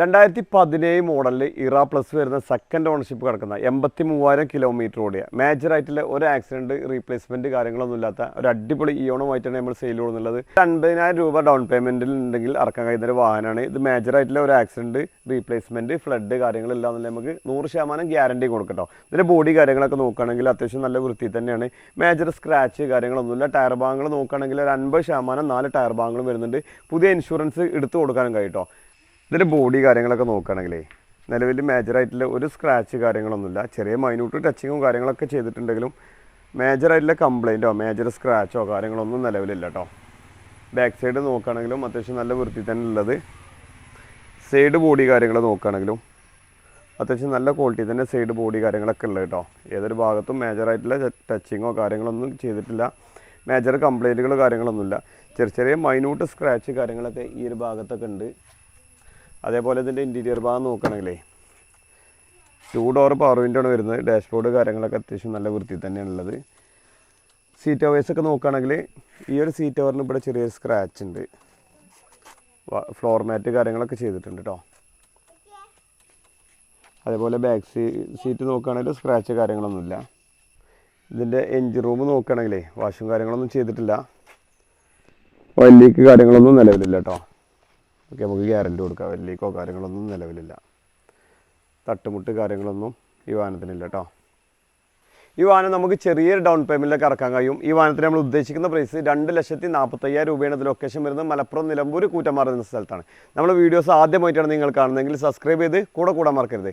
രണ്ടായിരത്തി പതിനേഴ് മോഡലിൽ ഇറ പ്ലസ് വരുന്ന സെക്കൻഡ് ഓണർഷിപ്പ് കിടക്കുന്ന എൺപത്തി മൂവായിരം കിലോമീറ്റർ ഓടിയ. മേജർ ആയിട്ടുള്ള ഒരു ആക്സിഡന്റ് റീപ്ലേസ്മെന്റ് കാര്യങ്ങളൊന്നും ഇല്ലാത്ത ഒരു അടിപൊളി ഇയോണുമായിട്ടാണ് നമ്മൾ സെയിൽ കൊടുക്കുന്നത് അൻപതിനായിരം രൂപ ഡൗൺ പേയ്മെന്റിൽ ഉണ്ടെങ്കിൽ ഇറക്കാൻ കഴിയുന്ന ഒരു വാഹനമാണ് ഇത് മേജർ ആയിട്ടുള്ള ഒരു ആക്സിഡന്റ് റീപ്ലേസ്മെന്റ് ഫ്ലഡ് കാര്യങ്ങളെല്ലാം എന്നുണ്ടെങ്കിൽ നമുക്ക് നൂറ് ശതമാനം ഗ്യാരണ്ടി കൊടുക്കട്ടോ. ഇതിന്റെ ബോഡി കാര്യങ്ങളൊക്കെ നോക്കുകയാണെങ്കിൽ അത്യാവശ്യം നല്ല വൃത്തി തന്നെയാണ്. മേജർ സ്ക്രാച്ച് കാര്യങ്ങളൊന്നുമില്ല. ടയർ ഭാഗങ്ങൾ നോക്കുകയാണെങ്കിൽ ഒരു അൻപത് ശതമാനം നാല് ടയർ ഭാഗങ്ങളും വരുന്നുണ്ട്. പുതിയ ഇൻഷുറൻസ് എടുത്തു കൊടുക്കാനും കഴിയട്ടോ ഇതിന്റെ ബോഡി കാര്യങ്ങളൊക്കെ നോക്കുകയാണെങ്കിലേ നിലവിൽ മേജറായിട്ടുള്ള ഒരു സ്ക്രാച്ച് കാര്യങ്ങളൊന്നുമില്ല. ചെറിയ മൈന്യൂട്ട് ടച്ചിങ്ങും കാര്യങ്ങളൊക്കെ ചെയ്തിട്ടുണ്ടെങ്കിലും മേജറായിട്ടുള്ള കംപ്ലൈന്റോ മേജർ സ്ക്രാച്ചോ കാര്യങ്ങളൊന്നും നിലവിലില്ല കേട്ടോ ബാക്ക് സൈഡ് നോക്കുകയാണെങ്കിലും അത്യാവശ്യം നല്ല വൃത്തി തന്നെ ഉള്ളത്. സൈഡ് ബോഡി കാര്യങ്ങൾ നോക്കുകയാണെങ്കിലും അത്യാവശ്യം നല്ല ക്വാളിറ്റി തന്നെ സൈഡ് ബോഡി കാര്യങ്ങളൊക്കെ ഉള്ളത് കേട്ടോ ഏതൊരു ഭാഗത്തും മേജറായിട്ടുള്ള ടച്ചിങ്ങോ കാര്യങ്ങളൊന്നും ചെയ്തിട്ടില്ല. മേജർ കംപ്ലൈന്റുകൾ കാര്യങ്ങളൊന്നുമില്ല. ചെറിയ ചെറിയ മൈന്യൂട്ട് സ്ക്രാച്ച് കാര്യങ്ങളൊക്കെ ഈ ഒരു ഭാഗത്തൊക്കെ ഉണ്ട്. അതേപോലെ ഇതിന്റെ ഇന്റീരിയർ ഭാഗം നോക്കുകയാണെങ്കിലേ ടൂ ഡോർ പവർ വിൻഡോ ആണ് വരുന്നത്. ഡാഷ്ബോർഡ് കാര്യങ്ങളൊക്കെ അത്യാവശ്യം നല്ല വൃത്തി തന്നെയാണുള്ളത് സീറ്റ് ഓവേഴ്സ് ഒക്കെ നോക്കുകയാണെങ്കിൽ ഈ ഒരു സീറ്റ് ഓവറിന് ഇവിടെ ചെറിയ സ്ക്രാച്ച് ഉണ്ട്. ഫ്ലോർ മാറ്റ് കാര്യങ്ങളൊക്കെ ചെയ്തിട്ടുണ്ട് കേട്ടോ അതേപോലെ ബാക്ക് സീ സീറ്റ് നോക്കുകയാണെങ്കിൽ സ്ക്രാച്ച് കാര്യങ്ങളൊന്നുമില്ല. ഇതിന്റെ എൻജിൻ റൂം നോക്കുകയാണെങ്കിലേ വാഷും കാര്യങ്ങളൊന്നും ചെയ്തിട്ടില്ല. ഓയിൽ ലീക്ക് കാര്യങ്ങളൊന്നും നിലവിലില്ല കേട്ടോ ഓക്കെ നമുക്ക് ഗ്യാരണ്ടി കൊടുക്കാം. ലീക്കോ കാര്യങ്ങളൊന്നും നിലവിലില്ല. തട്ടുമുട്ട് കാര്യങ്ങളൊന്നും ഈ വാഹനത്തിനില്ല കേട്ടോ ഈ വാഹനം നമുക്ക് ചെറിയൊരു ഡൗൺ പേയ്മെന്റിലൊക്കെ ഇറക്കാൻ കഴിയും. ഈ വാഹനത്തിന് നമ്മൾ ഉദ്ദേശിക്കുന്ന പ്രൈസ് രണ്ട് ലക്ഷത്തി നാൽപ്പത്തയ്യായിരം രൂപയാണ്. ഇത് ലൊക്കേഷൻ വരുന്നത് മലപ്പുറം നിലമ്പൂർ കൂറ്റമാർ എന്ന സ്ഥലത്താണ്. നമ്മൾ വീഡിയോസ് ആദ്യമായിട്ടാണ് നിങ്ങൾ കാണുന്നതെങ്കിൽ സബ്സ്ക്രൈബ് ചെയ്ത് കൂടെ കൂടാൻ മറക്കരുത്.